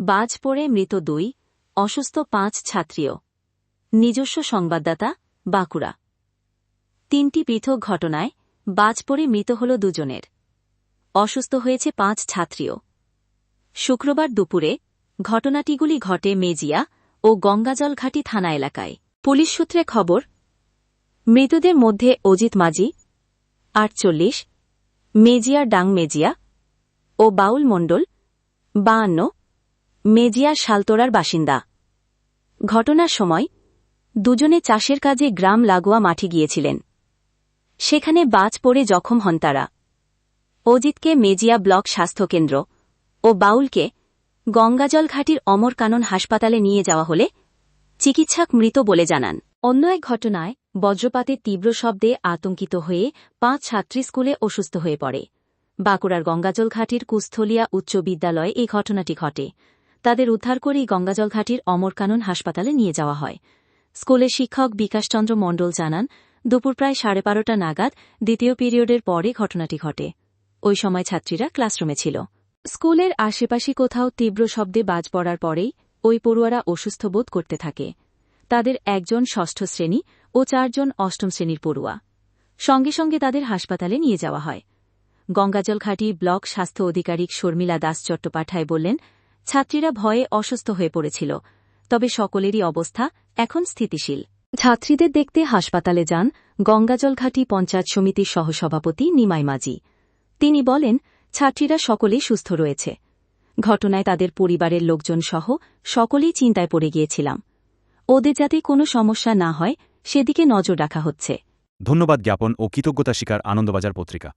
বাজ পড়ে মৃত দুই, অসুস্থ পাঁচ ছাত্রীও। নিজস্ব সংবাদদাতা, বাঁকুড়া। তিনটি পৃথক ঘটনায় বাজ পড়ে মৃত হল দুজনের। অসুস্থ হয়েছে পাঁচ ছাত্রীও। শুক্রবার দুপুরে ঘটনাটিগুলি ঘটে মেজিয়া ও গঙ্গাজলঘাটি থানা এলাকায়। পুলিশ সূত্রে খবর, মৃতদের মধ্যে অজিত মাঝি, আটচল্লিশ মেজিয়ার ডাং মেজিয়া ও বাউল মণ্ডল বায়ান্ন মেজিয়ার শালতোড়ার বাসিন্দা। ঘটনার সময়, দুজনে চাষের কাজে গ্রাম লাগোয়া মাঠে গিয়েছিলেন। সেখানে বাজ পড়ে জখম হন তারা। অজিতকে মেজিয়া ব্লক স্বাস্থ্যকেন্দ্র ও বাউলকে গঙ্গাজল ঘাটির অমর কানন হাসপাতালে নিয়ে যাওয়া হলে চিকিৎসক মৃত বলে জানান। অন্য এক ঘটনায় বজ্রপাতের তীব্র শব্দে আতঙ্কিত হয়ে পাঁচ ছাত্রী স্কুলে অসুস্থ হয়ে পড়ে। বাঁকুড়ার গঙ্গাজল ঘাটির কুস্থলিয়া উচ্চ বিদ্যালয়ে এই ঘটনাটি ঘটে। তাদের উদ্ধার করেই গঙ্গাজল ঘাটির অমর হাসপাতালে নিয়ে যাওয়া হয়। স্কুলের শিক্ষক বিকাশচন্দ্র মণ্ডল জানান, দুপুর প্রায় সাড়ে বারোটা নাগাদ দ্বিতীয় পিরিয়ডের পরে ঘটনাটি ঘটে। ওই সময় ছাত্রীরা ক্লাসরুমে ছিল। স্কুলের আশেপাশে কোথাও তীব্র শব্দে বাজ পড়ার পরেই ওই পড়ুয়ারা অসুস্থ বোধ করতে থাকে। তাদের একজন ষষ্ঠ শ্রেণি ও চারজন অষ্টম শ্রেণির পড়ুয়া। সঙ্গে সঙ্গে তাদের হাসপাতালে নিয়ে যাওয়া হয়। গঙ্গাজল ঘাটি ব্লক স্বাস্থ্য আধিকারিক শর্মিলা দাস চট্টোপাধ্যায় বললেন ছাত্রীরা ভয়ে অসুস্থ হয়ে পড়েছিল তবে সকলেরই অবস্থা এখন স্থিতিশীল। ছাত্রীদের দেখতে হাসপাতালে যান গঙ্গাজলঘাটি পঞ্চায়েত সমিতির সহসভাপতি নিমাই মাঝি। তিনি বলেন ছাত্রীরা সকলেই সুস্থ রয়েছে। ঘটনায় তাদের পরিবারের লোকজন সহ সকলেই চিন্তায় পড়ে গিয়েছিলাম। ওদের যাতে কোনো সমস্যা না হয় সেদিকে নজর রাখা হচ্ছে। ধন্যবাদ জ্ঞাপন ও কৃতজ্ঞতা স্বীকার আনন্দবাজার পত্রিকা।